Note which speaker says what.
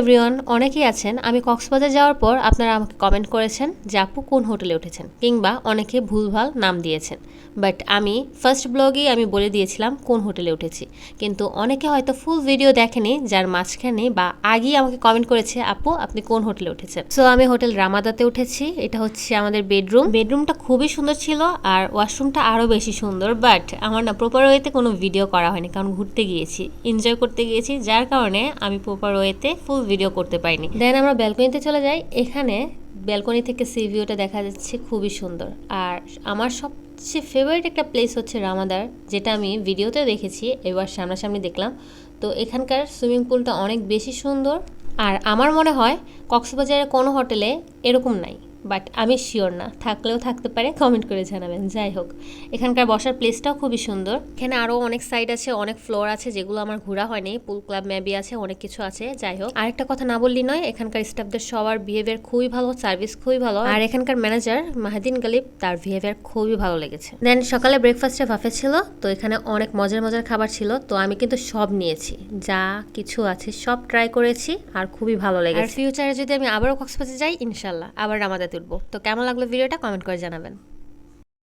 Speaker 1: Everyone, অনেকেই আছেন। আমি কক্সবাজার যাওয়ার পর আপনারা আমাকে কমেন্ট করেছেন যে আপু কোন হোটেলে উঠেছেন কিংবা অনেকে ভুলভাল নাম দিয়েছেন। বাট আমি ফার্স্ট ব্লগেই আমি বলে দিয়েছিলাম কোন হোটেলে উঠেছি। কিন্তু অনেকে হয়তো ফুল ভিডিও দেখেনি, যার মাঝখানে বা আগেই আমাকে কমেন্ট করেছে, আপু, আপনি কোন হোটেলে উঠেছেন? সো আমি হোটেল রামাদাতে উঠেছি। এটা হচ্ছে আমাদের বেডরুম বেডরুমটা খুবই সুন্দর ছিল আর ওয়াশরুমটা আরও বেশি সুন্দর বাট আমার না প্রপার ওয়েতে কোনো ভিডিও করা হয়নি। কারণ ঘুরতে গিয়েছি এনজয় করতে গিয়েছি। যার কারণে আমি প্রপার ওয়েতে ফুল ভিডিও করতে পারিনি। দেন আমরা ব্যালকনিতে চলে যাই। এখানে ব্যালকনি থেকে সি ভিউটা দেখা যাচ্ছে খুবই সুন্দর। আর আমার সবচেয়ে ফেভারিট একটা প্লেস হচ্ছে রামাদার, যেটা আমি ভিডিওতে দেখেছি, এবার সামনাসামনি দেখলাম। তো এখানকার সুইমিং পুলটা অনেক বেশি সুন্দর। আর আমার মনে হয় কক্সবাজারের কোনো হোটেলে এরকম নাই। বাট আমি শিওর না। থাকলেও থাকতে পারে কমেন্ট করে জানাবেন। যাই হোক, এখানকার বসার প্লেসটাও খুবই সুন্দর। এখানে আরও অনেক সাইড আছে, অনেক ফ্লোর আছে যেগুলো আমার ঘোরা হয়নি। পুল ক্লাব মেবি আছে, অনেক কিছু আছে। যাই হোক, আরেকটা কথা না বললি নয়, এখানকার স্টাফদের সবার বিহেভিয়ার খুবই ভালো সার্ভিস খুবই ভালো। আর এখানকার ম্যানেজার মাহাদিন গালিব, তার বিহেভিয়ার খুবই ভালো লেগেছে। দেন সকালে ব্রেকফাস্টে ভাফে ছিল, তো এখানে অনেক মজার মজার খাবার ছিল। তো আমি কিন্তু সব নিয়েছি। যা কিছু আছে সব ট্রাই করেছি, আর খুবই ভালো লেগেছে। আর ফিউচারে যদি আমি আবারও কক্সবাজার যাই, ইনশাল্লাহ। আবার আমাদের তুলবো। তো কেমন লাগল ভিডিওটা কমেন্ট করে জানাবেন।